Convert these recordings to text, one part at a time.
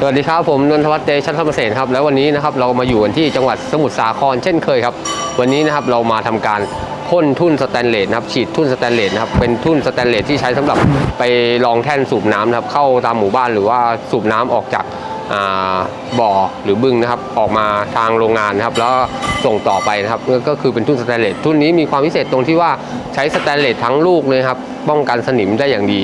สวัสดีครับผมนนทวัฒน์เตชัตธรรมเสนครับแล้ววันนี้นะครับเรามาอยู่กันที่จังหวัดสมุทรสาครเช่นเคยครับ วันนี้นะครับเรามาทำการพ่นทุ่นสแตนเลสนะครับฉีดทุ่นสแตนเลสนะครับเป็นทุ่นสแตนเลสที่ใช้สำหรับไปรองแท่นสูบน้ำนะครับเข้าตามหมู่บ้านหรือว่าสูบน้ำออกจากาบ่อหรือบึงนะครับออกมาทางโรงงานนะครับแล้วส่งต่อไปนะครับก็คือเป็นทุ่นสแตนเลสทุ่นนี้มีความพิเศษตรงที่ว่าใช้สแตนเลสทั้งลูกเลยครับป้องกันสนิมได้อย่างดี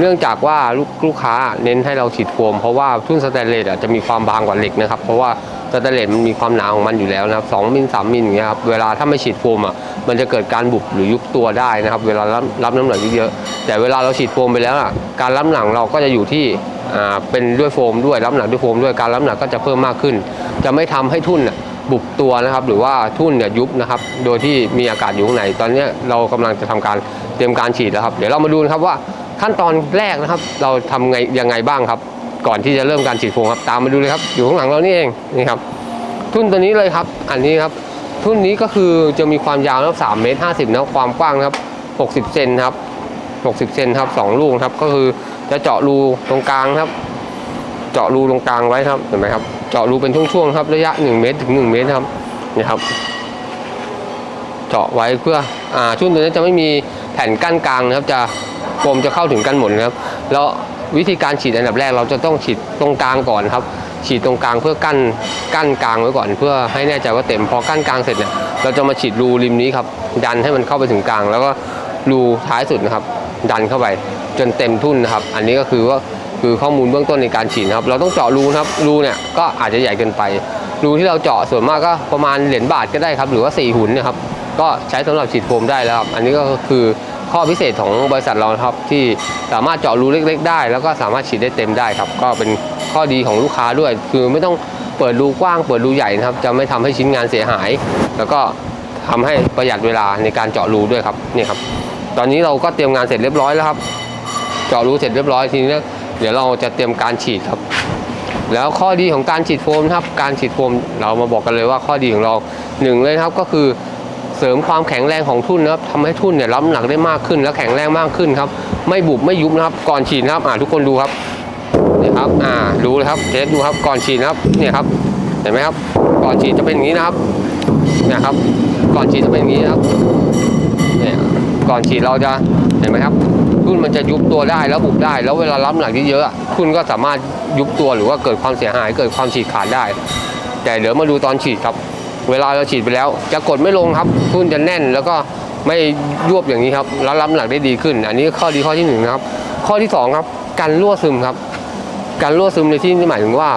เนื่องจากว่าลูกลูกค้าเน้นให้เราฉีดโฟมเพราะว่าทุ่นสแตนเลสอะจะมีความบางกว่าเหล็กนะครับเพราะว่าสแตนเลสมันมีความหนาของมันอยู่แล้วนะครับ2มิล3มิลอย่างเงี้ยครับเวลาถ้าไม่ฉีดโฟมอะมันจะเกิดการบุบหรือยุบตัวได้นะครับเวลารับรับน้ำหนักเยอะๆแต่เวลาเราฉีดโฟมไปแล้วอะการรับน้ำหนักเราก็จะอยู่ที่อ่าเป็นด้วยโฟมด้วยรับน้ำหนักด้วยโฟมด้วยการรับน้ำหนักก็จะเพิ่มมากขึ้น จะไม่ทำให้ทุ่นบุบตัวนะครับหรือว่าทุ่นเนี่ยยุบนะครับโดยที่มีอากาศอยู่ข้างในตอนนี้เรากำลังจะทำการเตรียมการฉีดแล้วครับเดี๋ยวเรามาดูนะครับว่า ขั้นตอนแรกนะครับ เราทำไงยังไงบ้างครับ ก่อนที่จะเริ่มการฉีดโฟมครับตามมาดูเลยครับ อยู่ข้างหลังเรานี่เองนี่ครับทุ่นตัวนี้เลยครับ อันนี้ครับทุ่นนี้ก็คือจะมีความยาวนะครับ3เมตร50นะครับความกว้างนะครับ60เซนครับ60เซนครับสองลูกครับ ก็คือจะเจาะรูตรงกลางครับ เจาะรูตรงกลางไว้ครับเห็นไหมครับ เจาะรูเป็นช่วงๆครับระยะ1เมตรถึง1เมตรครับนี่ครับ เจาะไว้เพื่ออ่าช่วงตัวนี้จะไม่มีแผ่นกั้นกลางนะครับจะ โฟมจะเข้าถึงกันหมดนะครับ แล้ววิธีการฉีดอันดับแรกเราจะต้องฉีดตรงกลางก่อนครับ ฉีดตรงกลางเพื่อกั้นกั้นกลางไว้ก่อน เพื่อให้แน่ใจว่าเต็มพอกั้นกลางเสร็จเนี่ยเราจะมาฉีดรูริมนี้ครับดันให้มันเข้าไปถึงกลาง แล้วก็รูท้ายสุดนะครับ ดันเข้าไปจนเต็มทุ่นนะครับ อันนี้ก็คือว่าคือข้อมูลเบื้องต้นในการฉีดครับ เราต้องเจาะรูครับรูเนี่ยก็อาจจะใหญ่เกินไป รูที่เราเจาะส่วนมากก็ประมาณเหรียญบาทก็ได้ครับ หรือว่า4หุ่นเนะครับ ก็ใช้สำหรับฉีดโฟมได้แล้วครับ อันนี้ก็คือ ข้อพิเศษของบริษัทเราครับที่สามารถเจาะรูเล็ก ๆ ได้ แล้วก็สามารถฉีดได้เต็มได้ครับ ก็เป็นข้อดีของลูกค้าด้วย คือไม่ต้องเปิดรูกว้าง เปิดรูใหญ่นะครับ จะไม่ทำให้ชิ้นงานเสียหาย แล้วก็ทำให้ประหยัดเวลาในการเจาะรูด้วยครับนี่ครับ ตอนนี้เราก็เตรียมงานเสร็จเรียบร้อยแล้วครับ เจาะรูเสร็จเรียบร้อยทีนี้เดี๋ยวเราจะเตรียมการฉีดครับ แล้วข้อดีของการฉีดโฟมนะครับ การฉีดโฟมเรามาบอกกันเลยว่าข้อดีของเราหนึ่งเลยครับก็คือ เสริมความแข็งแรงของทุ่นนะครับทำให้ทุ่นเนี่ยรับน้ำหนักได้มากขึ้นและแข็งแรงมากขึ้นครับ ไม่บุบไม่ยุบนะครับ ก่อนฉีดนะครับอ่าทุกคนดูครับนี่ครับอ่าดูเลยครับเทสดูครับก่อนฉีดนะครับเนี่ยครับเห็นไหมครับ ก่อนฉีดจะเป็นอย่างนี้นะครับเนี่ยครับ ก่อนฉีดจะเป็นอย่างนี้นะครับเนี่ยก่อนฉีดเราจะเห็นไหมครับทุ่นมันจะยุบตัวได้แล้วบุบได้ แล้วเวลารับน้ำหนักเยอะๆอะทุ่นก็สามารถยุบตัวหรือว่าเกิดความเสียหายเกิดความฉีกขาดได้ แต่เดี๋ยวมาดูตอนฉีดครับ เวลาเราฉีดไปแล้ว จะกดไม่ลงครับทุ่นจะแน่นแล้วก็ไม่ยวบอย่างนี้ครับแล้วรับน้ำหนักได้ดีขึ้น อันนี้ข้อดีข้อที่หนึ่งนะครับ ข้อที่สองครับ การรั่วซึมครับ การรั่วซึมในที่นี้หมายถึงว่า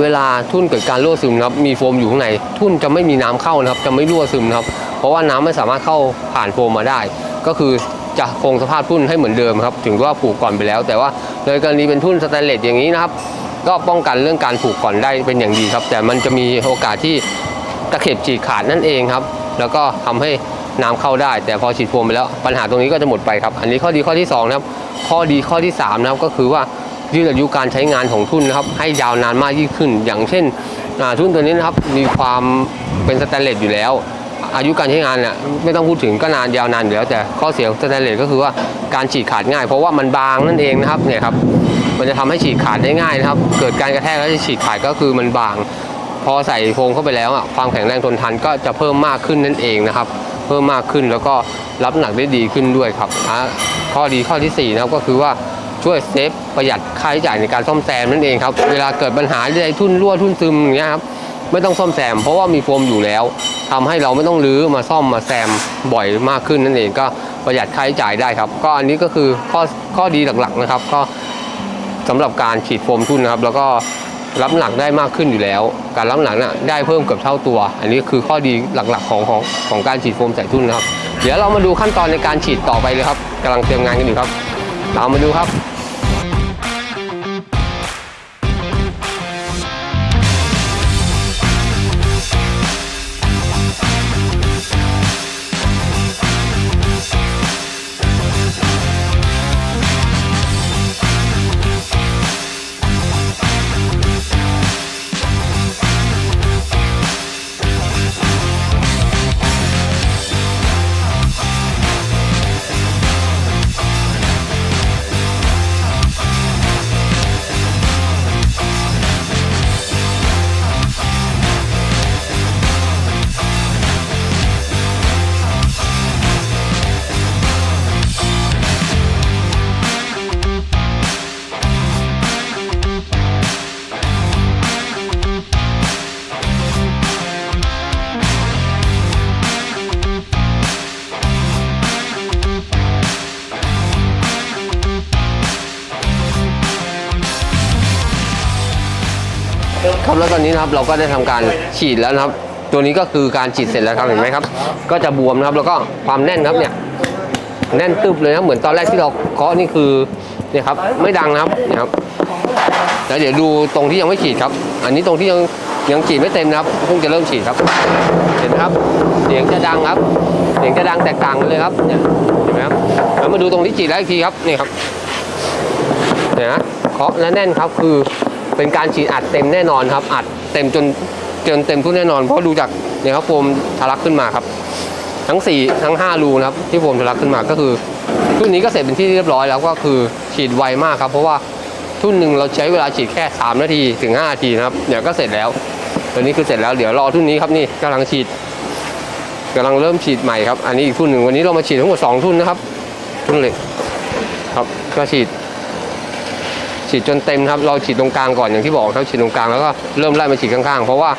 เวลาทุ่นเกิดการรั่วซึมครับมีโฟมอยู่ข้างในทุ่นจะไม่มีน้ำเข้านะครับ จะไม่รั่วซึมครับ เพราะว่าน้ำไม่สามารถเข้าผ่านโฟมมาได้ ก็คือจะคงสภาพทุ่นให้เหมือนเดิมครับ ถึงว่าผูกก่อนไปแล้ว แต่ว่าในกรณีเป็นทุ่นสแตนเลสอย่างนี้นะครับ ก็ป้องกันเรื่องการผูกก่อนได้เป็นอย่างดีครับ แต่มันจะมีโอกาสที่ ตะเข็บฉีกขาดนั่นเองครับ แล้วก็ทำให้น้ำเข้าได้ แต่พอฉีดโฟมไปแล้วปัญหาตรงนี้ก็จะหมดไปครับ อันนี้ข้อดีข้อที่สองนะครับ ข้อดีข้อที่สามนะครับก็คือว่ายืดอายุการใช้งานของทุ่นนะครับ ให้ยาวนานมากยิ่งขึ้น อย่างเช่นทุ่นตัวนี้นะครับมีความเป็นสแตนเลสอยู่แล้ว อายุการใช้งานเนี่ยไม่ต้องพูดถึงก็นานยาวนานอยู่แล้ว แต่ข้อเสียของสแตนเลสก็คือว่าการฉีกขาดง่าย เพราะว่ามันบางนั่นเองนะครับเนี่ยครับมันจะทำให้ฉีกขาดได้ง่ายนะครับ เกิดการกระแทกแล้วจะฉีกขาดก็คือมันบาง พอใส่โฟมเข้าไปแล้วอะความแข็งแรงทนทานก็จะเพิ่มมากขึ้นนั่นเองนะครับ เพิ่มมากขึ้นแล้วก็รับหนักได้ดีขึ้นด้วยครับอะข้อดีข้อที่สี่นะครับก็คือว่าช่วยเซฟประหยัดค่าใช้จ่ายในการซ่อมแซมนั่นเองครับเวลาเกิดปัญหาใดทุ่นรั่วทุ่นซึมอย่างเงี้ยครับไม่ต้องซ่อมแซม เพราะว่ามีโฟมอยู่แล้วทำให้เราไม่ต้องรื้อมาซ่อมมาแซมบ่อยมากขึ้นนั่นเองก็ประหยัดค่าใช้จ่ายได้ครับ ก็อันนี้ก็คือข้อข้อดีหลักๆนะครับ ก็สำหรับการฉีดโฟมทุ่นนะครับ แล้วก็ รับหนักได้มากขึ้นอยู่แล้ว การรับหนักน่ะได้เพิ่มเกือบเท่าตัว อันนี้คือข้อดีหลักๆของของของการฉีดโฟมใส่ทุ่นนะครับ เดี๋ยวเรามาดูขั้นตอนในการฉีดต่อไปเลยครับกำลังเตรียมงานกันอยู่ครับตามมาดูครับ ครับแล้วตอนนี้นะครับเราก็ได้ทำการฉีดแล้วนะครับ ตัวนี้ก็คือการฉีดเสร็จแล้วครับเห็นไหมครับ ก็จะบวมนะครับแล้วก็ความแน่นครับเนี่ยแน่นตึบเลยนะเหมือนตอนแรกที่เราเคาะนี่คือเนี่ยครับไม่ดังนะครับเนี่ยครับแล้วเดี๋ยวดูตรงที่ยังไม่ฉีดครับ อันนี้ตรงที่ยังยังฉีดไม่เต็มนะครับเพิ่งจะเริ่มฉีดครับ เห็นครับเสียงจะดังครับเสียงจะดังแตกต่างกันเลยครับเนี่ยเห็นไหมครับแล้วมาดูตรงที่ฉีดแล้วอีกทีครับนี่ครับเนี่ยเคาะและแน่นครับคือ เป็นการฉีดอัดเต็มแน่นอนครับ อัดเต็มจนจนเต็มทุกแน่นอนเพราะดูจากเนี่ยครับโฟมทะลักขึ้นมาครับ ทั้ง 4 ทั้ง 5 รูนะครับที่โฟมทะลักขึ้นมาก็คือทุ่นนี้ก็เสร็จเป็นที่เรียบร้อยแล้วก็คือฉีดไวมากครับ เพราะว่าทุ่นหนึ่งเราใช้เวลาฉีดแค่ 3 นาทีถึง5นาทีนะครับเดี๋ยวก็เสร็จแล้วตัวนี้คือเสร็จแล้วเดี๋ยวรอทุ่นนี้ครับนี่กำลังฉีดกำลังเริ่มฉีดใหม่ครับ อันนี้อีกทุ่นหนึ่งวันนี้เรามาฉีดทั้งหมด2ทุ่นนะครับทุ่นเหล็กครับก็ฉีด ฉีดจนเต็มครับเราฉีดตรงกลางก่อนอย่างที่บอกครับฉีดตรงกลางแล้วก็เริ่มไล่มาฉีดข้างๆ เพราะว่า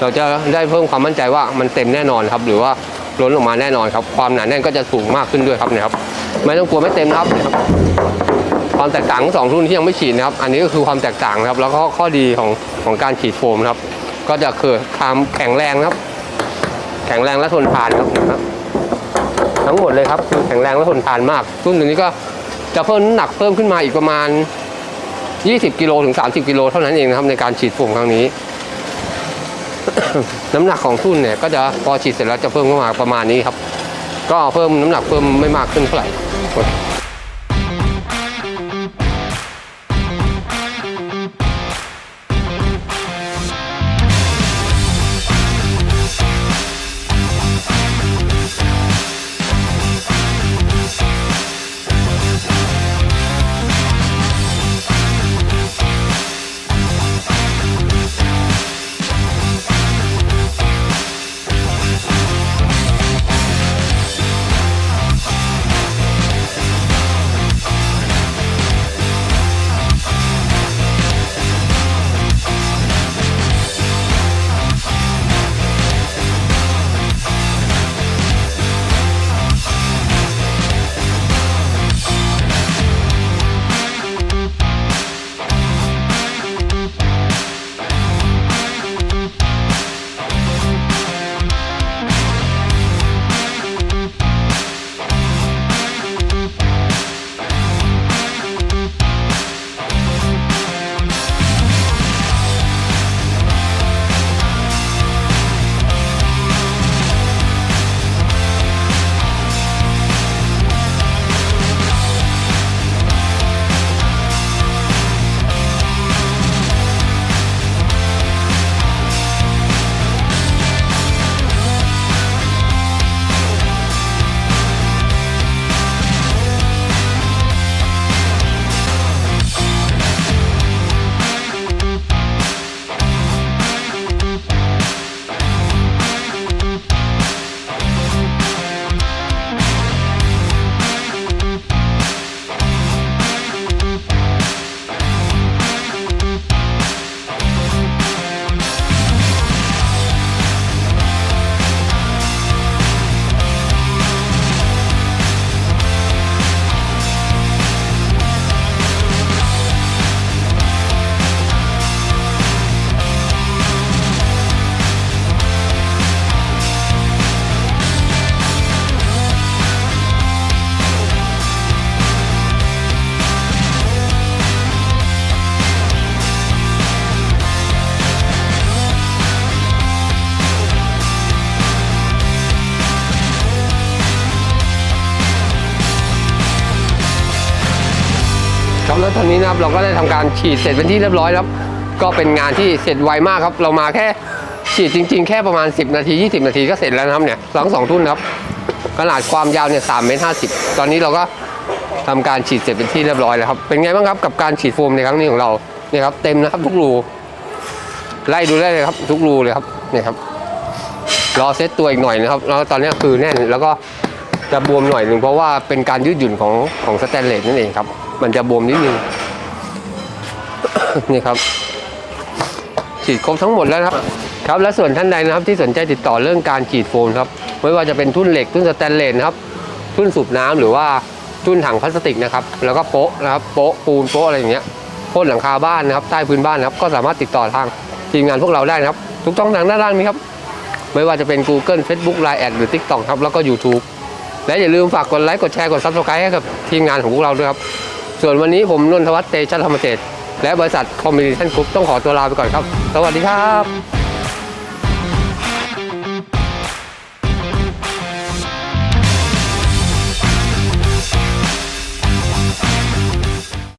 เราจะได้เพิ่มความมั่นใจว่ามันเต็มแน่นอนครับหรือว่าล้นออกมาแน่นอนครับความหนาแน่นก็จะสูงมากขึ้นด้วยครับเนี่ยครับไม่ต้องกลัวไม่เต็มนะครับครับ ความแตกต่างของสองรุ่นที่ยังไม่ฉีดนะครับ อันนี้ก็คือความแตกต่างครับ แล้วก็ข้อดีของของการฉีดโฟมครับ ก็จะคือความแข็งแรงครับ แข็งแรงและทนทานครับนะครับทั้งหมดเลยครับคือแข็งแรงและทนทานมากรุ่นตัวนี้ก็จะเพิ่มน้ำหนักเพิ่มขึ้นมาอีกประมาณ 20 กิโลถึง 30 กิโลเท่านั้นเองนะครับในการฉีดโฟมครั้งนี้ น้ำหนักของทุ่นเนี่ยก็จะพอฉีดเสร็จแล้วจะเพิ่มขึ้นมาประมาณนี้ครับ ก็เพิ่มน้ำหนักเพิ่มไม่มากขึ้นเท่าไหร่ รับแล้วตอนนี้นะครับเราก็ได้ทำการฉีดเสร็จเป็นที่เรียบร้อยแล้วครับ ก็เป็นงานที่เสร็จไวมากครับ เรามาแค่ฉีดจริง ๆ แค่ประมาณ 10 นาที 20 นาทีก็เสร็จแล้วนะครับเนี่ยสองสองทุ่นครับขนาดความยาวเนี่ย3เมตร50ตอนนี้เราก็ทำการฉีดเสร็จเป็นที่เรียบร้อยแล้วครับ เป็นไงบ้างครับกับการฉีดโฟมในครั้งนี้ของเราเนี่ยครับเต็มนะครับทุกรูไล่ดูได้เลยครับ ทุกรูเลยครับเนี่ยครับรอเซตตัวอีกหน่อยนะครับแล้วตอนนี้คือแน่นแล้วก็จะบวมหน่อยหนึ่งเพราะว่าเป็นการยืดหยุ่นของของสแตนเลสนั่นเองครับ มันจะบวมนิดนึงนี่ครับ ฉีดครบทั้งหมดแล้วครับ ครับ และส่วนท่านใดนะครับที่สนใจติดต่อเรื่องการฉีดโฟมครับ ไม่ว่าจะเป็นทุ่นเหล็กทุ่นสแตนเลสครับ ทุ่นสูบน้ำหรือว่าทุ่นถังพลาสติกนะครับ แล้วก็โป๊ะนะครับโป๊ะปูนโป๊ะอะไรอย่างเงี้ยพ่นหลังคาบ้านนะครับ ใต้พื้นบ้านนะครับ ก็สามารถติดต่อทางทีมงานพวกเราได้นะครับ ทุกช่องทางด้านล่างนี้ครับ ไม่ว่าจะเป็น Google Facebook Line แอดหรือ TikTok ครับ แล้วก็ YouTube และอย่าลืมฝากกดไลค์ กดแชร์ กด Subscribe ให้กับทีมงานของพวกเราด้วยครับ ส่วนวันนี้ผมนนทวัฒน์เตชะธรรมเศรษฐ์และบริษัทคอมมิชชั่นกรุ๊ปต้องขอตัวลาไปก่อนครับ สวัสดีครับ